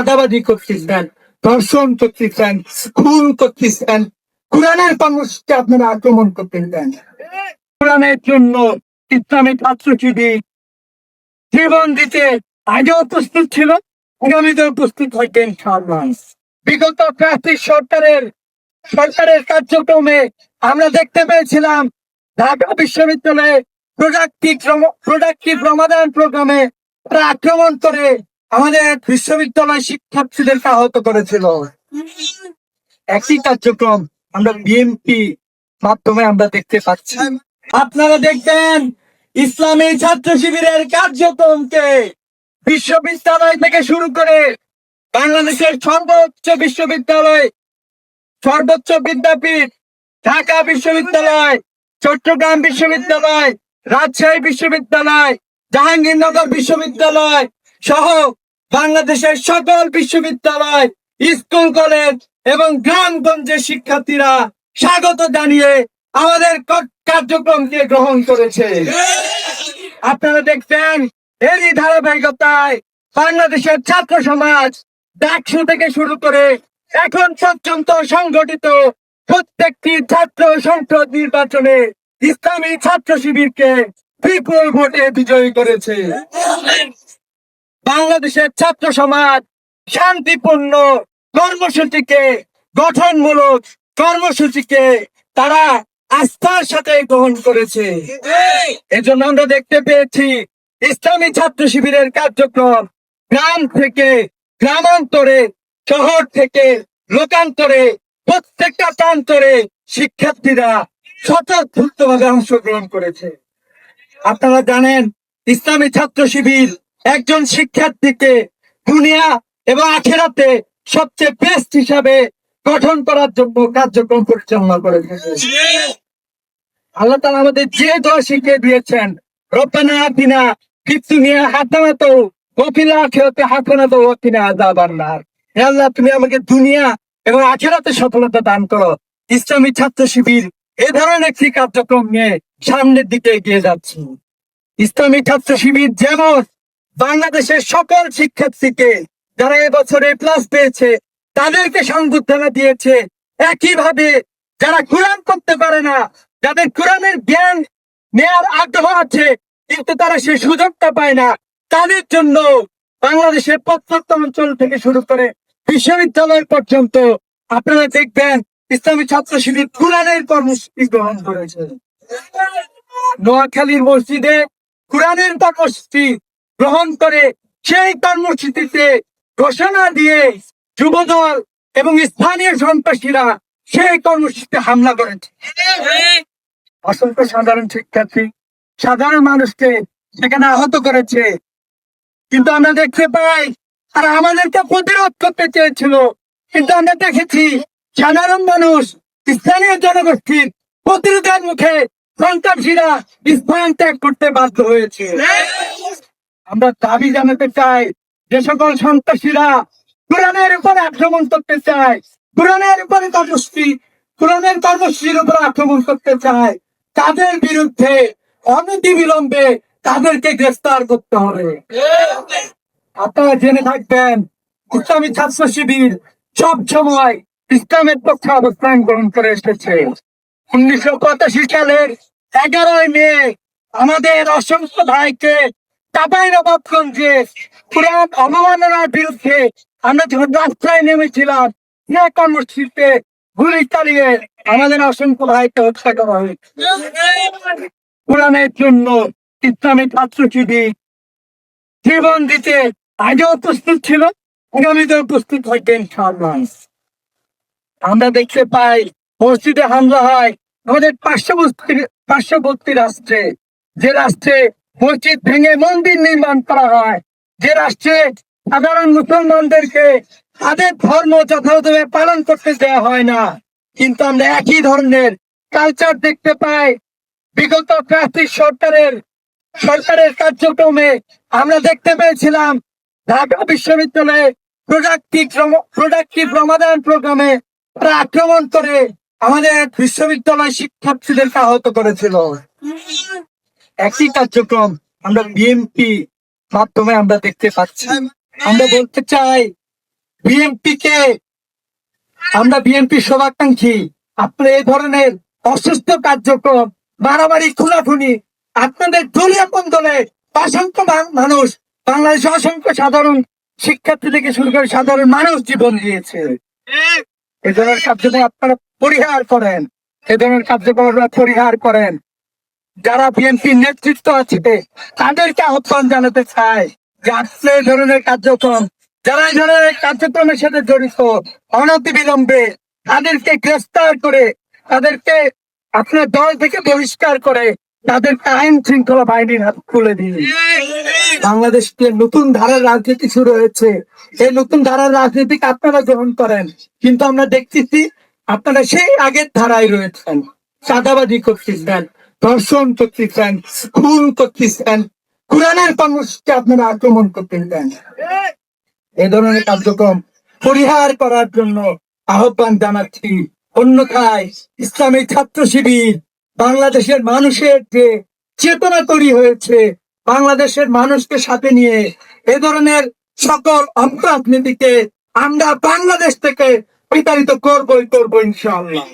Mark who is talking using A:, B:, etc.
A: চাঁদাবাজি করতেছেন ধর্ষণ করতেছেন খুন করতেছেন, কোরআনের কর্মসূচিতে আপনারা আক্রমণ করতেছেন কোরআনের জন্য ইসলামী ছাত্র জীবন দিতে আগেও প্রস্তুত ছিল, আগামীতেও প্রস্তুত হইতেন বিগত প্রার্থী সরকারের সরকারের কার্যক্রমে আমরা দেখতে পেয়েছিলাম, ঢাকা বিশ্ববিদ্যালয়ে প্রোডাক্টিভ প্রোডাক্টিভ রমাদান প্রোগ্রামে তারা আক্রমণ করে আমাদের বিশ্ববিদ্যালয় শিক্ষার্থীদেরকে আহত করেছিল। একই কার্যক্রম আমরা বিএমপি মাধ্যমে আমরা দেখতে পাচ্ছি। আপনারা দেখবেন, ইসলামী ছাত্র শিবিরের কার্যক্রমকে বিশ্ববিদ্যালয় থেকে শুরু করে বাংলাদেশের সর্বোচ্চ বিশ্ববিদ্যালয়, সর্বোচ্চ বিদ্যাপীঠ, ঢাকা বিশ্ববিদ্যালয়, চট্টগ্রাম বিশ্ববিদ্যালয়, রাজশাহী বিশ্ববিদ্যালয়, জাহাঙ্গীরনগর বিশ্ববিদ্যালয় সহ বাংলাদেশের সকল বিশ্ববিদ্যালয়, স্কুল, কলেজ এবং গ্রামগঞ্জের শিক্ষার্থীরা স্বাগত জানিয়ে আমাদের কার্যক্রমকে গ্রহণ করেছে। আপনারা দেখছেন এরই ধারাবাহিকতায় বাংলাদেশের ছাত্র সমাজ ডাকসু থেকে শুরু করে এখন পর্যন্ত সংগঠিত প্রত্যেকটি ছাত্র সংসদ নির্বাচনে ইসলামী ছাত্র শিবিরকে বিপুল ভোটে বিজয়ী করেছে। বাংলাদেশের ছাত্র সমাজ শান্তিপূর্ণ কর্মসূচিকে, গঠনমূলক কর্মসূচিকে তারা আস্থার সাথে গ্রহণ করেছে। এজন্য আমরা দেখতে পেয়েছি, ইসলামী ছাত্র শিবিরের কার্যক্রম গ্রাম থেকে গ্রামান্তরে, শহর থেকে লোকান্তরে, প্রত্যেকটা প্রান্তরে শিক্ষার্থীরা স্বতঃস্ফূর্তভাবে অংশগ্রহণ করেছে। আপনারা জানেন, ইসলামী ছাত্র শিবির একজন শিক্ষার্থীকে দুনিয়া এবং আখেরাতে সবচেয়ে বেস্ট হিসাবে গঠন করার জন্য কার্যক্রম পরিচালনা করে। আল্লাহ তালা আমাদের যে দোয়া শিখিয়ে দিয়েছেন, রব্বানা আতিনা ফিতুনিয়া হাসানাতো ওফিল আখিরাতে হাসানাতো ওয়াকিনা আযাবান নার। হে আল্লাহ, তুমি আমাকে দুনিয়া এবং আখেরাতে সফলতা দান করো। ইসলামী ছাত্র শিবির এ ধরনের একটি কার্যক্রম নিয়ে সামনের দিকে এগিয়ে যাচ্ছি। ইসলামী ছাত্র শিবির যেমন বাংলাদেশের সকল শিক্ষার্থীকে যারা এবছরে প্লাস পেয়েছে, তাদেরকে সংবর্ধনা দিয়েছে। একইভাবে যারা কোরআন করতে পারে না, যাদের কোরআনের জ্ঞান নেয়ার আগ্রহ আছে, কিন্তু তারা সেই সুযোগটা পায় না, তাদের জন্য বাংলাদেশের প্রত্যন্ত অঞ্চল থেকে শুরু করে বিশ্ববিদ্যালয় পর্যন্ত আপনারা দেখবেন ইসলামী ছাত্র শিবির কোরআনের কর্মসূচি গ্রহণ করেছে। নোয়াখালীর মসজিদে কোরআনের কর্মসূচি গ্রহণ করে সেই কর্মসূচিতে ঘোষণা দিয়ে যুবদল এবং স্থানীয় সন্ত্রাসীরা সেই কর্মসূচিতে হামলা করেছে। অসংখ্য সাধারণ শিক্ষার্থী, সাধারণ মানুষকে সেখানে আহত করেছে। কিন্তু আমরা দেখতে পাই আর আমাদেরকে প্রতিরোধ করতে চেয়েছিল। কিন্তু আমরা দেখেছি, সাধারণ মানুষ, স্থানীয় জনগোষ্ঠীর প্রতিরোধের মুখে সন্ত্রাসীরা স্থান ত্যাগ করতে বাধ্য হয়েছে। আমরা দাবি জানাতে চাই যে সকল সন্ত্রাসীরা কোরআনের উপরে আক্রমণ করতে চায়, কোরআনের উপরে কর্মসূচি, কোরআনের কর্মসূচির উপর আক্রমণ করতে চায়, তাদের বিরুদ্ধে অনতি বিলম্বে তাদেরকে গ্রেফতার করতে হবে। আপনারা জেনে থাকবেন, ইসলামী ছাত্র শিবির সব সময় ইসলামের পক্ষে অবস্থান গ্রহণ করে এসেছে। উনিশশো পঁচাশি সালের এগারোই মে আমাদের অসংখ্য ভাইকে চাপাই নবাবগঞ্জে পুরান অবমাননার বিরুদ্ধে আমরা যখন রাস্তায় নেমেছিলাম সে কর্মসূচিতে গুলি চালিয়ে আমাদের অসংখ্য ভাইকে হত্যা করা হয়েছে। কোরআনের জন্য ইসলামী ছাত্র শিবির জীবন দিতে আগেও প্রস্তুত ছিল আগামীতেও প্রস্তুত হইতেন ইনশাআল্লাহ। আমরা দেখতে পাই, মসজিদে হামলা হয় আমাদের পার্শ্ববর্তী পার্শ্ববর্তী রাষ্ট্রে। যে রাষ্ট্রে মসজিদ ভেঙে মন্দির নির্মাণ করা হয়। যে রাষ্ট্রে সাধারণ মুসলমানদেরকে তাদের ধর্ম যথাযথভাবে পালন করতে দেওয়া হয় না, কিন্তু আমরা একই ধরনের কালচার দেখতে পাই। বিগত প্রার্থী সরকারের সরকারের কার্যক্রমে আমরা দেখতে পেয়েছিলাম, ঢাকা বিশ্ববিদ্যালয়ে প্রোডাক্টিভ প্রোডাক্টিভ রমাদান প্রোগ্রামে তারা আক্রমণ করে আমাদের বিশ্ববিদ্যালয় শিক্ষার্থীদেরকে আহত করেছিল। একই কার্যক্রম আমরা বিএমপি মাধ্যমে আমরা দেখতে পাচ্ছি। আমরা বলতে চাই বিএনপি কে আমরা বিএনপি শোভাকাঙ্ক্ষী আপনার এই ধরনের অসুস্থ কার্যক্রম, মারামারি, খুনাখুনি, আপনাদের দলীয় দলে অসংখ্য মানুষ, বাংলাদেশে অসংখ্য সাধারণ শিক্ষার্থী থেকে শুরু করে সাধারণ মানুষ জীবন দিয়েছে। এ ধরনের কার্যক্রম আপনারা পরিহার করেন। এ ধরনের কার্যক্রম আপনারা পরিহার করেন। যারা বিএনপির নেতৃত্ব আছে, তাদেরকে আহ্বান জানাতে চাই যে ধরনের কার্যক্রম, যারা এই ধরনের কার্যক্রমের সাথে জড়িত অনতি বিলম্বে তাদেরকে গ্রেফতার করে, তাদেরকে আপনার দল থেকে বহিষ্কার করে, তাদেরকে আইন শৃঙ্খলা বাহিনীর হাত তুলে দিন বাংলাদেশকে নতুন ধারার রাজনীতি শুরু হয়েছে। এই নতুন ধারার রাজনীতিকে আপনারা গ্রহণ করেন, কিন্তু আমরা দেখতেছি আপনারা সেই আগের ধারায় রয়েছেন। চাঁদাবাজি করতেছেন। ধর্ষণ করতেছেন খুন করতেছেন কোরআনের মানুষকে আপনারা আক্রমণ করতেছেন এ ধরনের কার্যক্রম পরিহার করার জন্য আহ্বান জানাচ্ছি। অন্যথায় ইসলামী ছাত্র শিবির বাংলাদেশের মানুষের যে চেতনা তৈরি হয়েছে, বাংলাদেশের মানুষকে সাথে নিয়ে এ ধরনের সকল অপরাজনীতিকে আমরা বাংলাদেশ থেকে বিতাড়িত করবই করব ইনশাআল্লাহ।